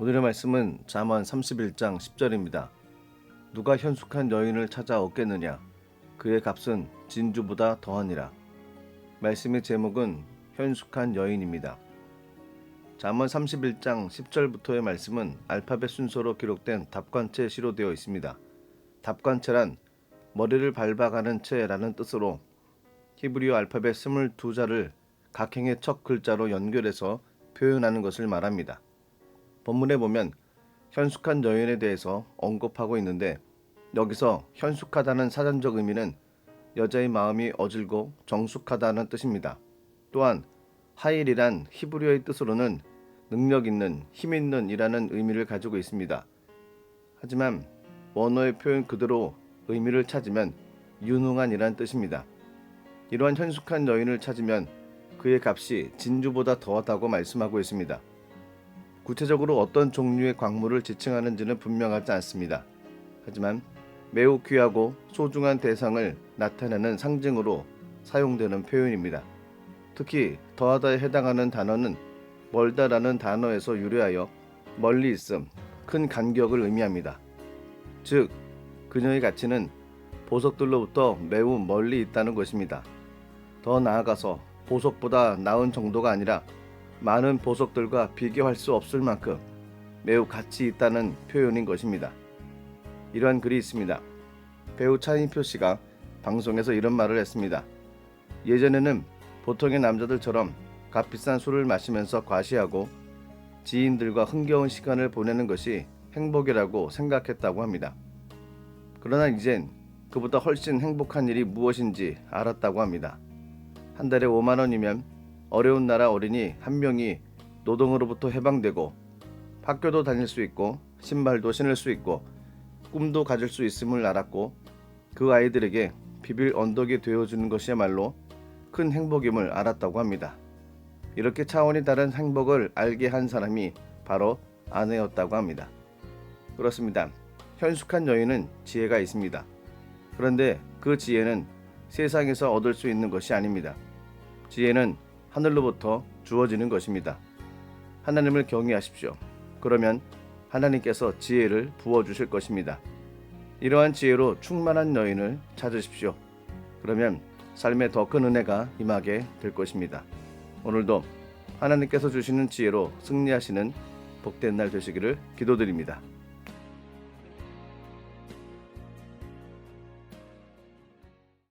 오늘의 말씀은 잠언 31장 10절입니다. 누가 현숙한 여인을 찾아 얻겠느냐? 그의 값은 진주보다 더하니라. 말씀의 제목은 현숙한 여인입니다. 잠언 31장 10절부터의 말씀은 알파벳 순서로 기록된 답관체 시로 되어 있습니다. 답관체란 머리를 밟아가는 채라는 뜻으로 히브리어 알파벳 22자를 각행의 첫 글자로 연결해서 표현하는 것을 말합니다. 본문에 보면 현숙한 여인에 대해서 언급하고 있는데 여기서 현숙하다는 사전적 의미는 여자의 마음이 어질고 정숙하다는 뜻입니다. 또한 하일이란 히브리어의 뜻으로는 능력 있는, 힘 있는 이라는 의미를 가지고 있습니다. 하지만 원어의 표현 그대로 의미를 찾으면 유능한이란 뜻입니다. 이러한 현숙한 여인을 찾으면 그의 값이 진주보다 더하다고 말씀하고 있습니다. 구체적으로 어떤 종류의 광물을 지칭하는지는 분명하지 않습니다. 하지만 매우 귀하고 소중한 대상을 나타내는 상징으로 사용되는 표현입니다. 특히 더하다에 해당하는 단어는 멀다라는 단어에서 유래하여 멀리 있음, 큰 간격을 의미합니다. 즉, 그녀의 가치는 보석들로부터 매우 멀리 있다는 것입니다. 더 나아가서 보석보다 나은 정도가 아니라 많은 보석들과 비교할 수 없을 만큼 매우 가치 있다는 표현인 것입니다. 이러한 글이 있습니다. 배우 차인표 씨가 방송에서 이런 말을 했습니다. 예전에는 보통의 남자들처럼 값비싼 술을 마시면서 과시하고 지인들과 흥겨운 시간을 보내는 것이 행복이라고 생각했다고 합니다. 그러나 이젠 그보다 훨씬 행복한 일이 무엇인지 알았다고 합니다. 한 달에 5만 원이면 어려운 나라 어린이 한 명이 노동으로부터 해방되고 학교도 다닐 수 있고 신발도 신을 수 있고 꿈도 가질 수 있음을 알았고 그 아이들에게 비빌 언덕이 되어주는 것이야말로 큰 행복임을 알았다고 합니다. 이렇게 차원이 다른 행복을 알게 한 사람이 바로 아내였다고 합니다. 그렇습니다. 현숙한 여인은 지혜가 있습니다. 그런데 그 지혜는 세상에서 얻을 수 있는 것이 아닙니다. 지혜는 하늘로부터 주어지는 것입니다. 하나님을 경외하십시오. 그러면 하나님께서 지혜를 부어 주실 것입니다. 이러한 지혜로 충만한 여인을 찾으십시오. 그러면 삶에 더 큰 은혜가 임하게 될 것입니다. 오늘도 하나님께서 주시는 지혜로 승리하시는 복된 날 되시기를 기도드립니다.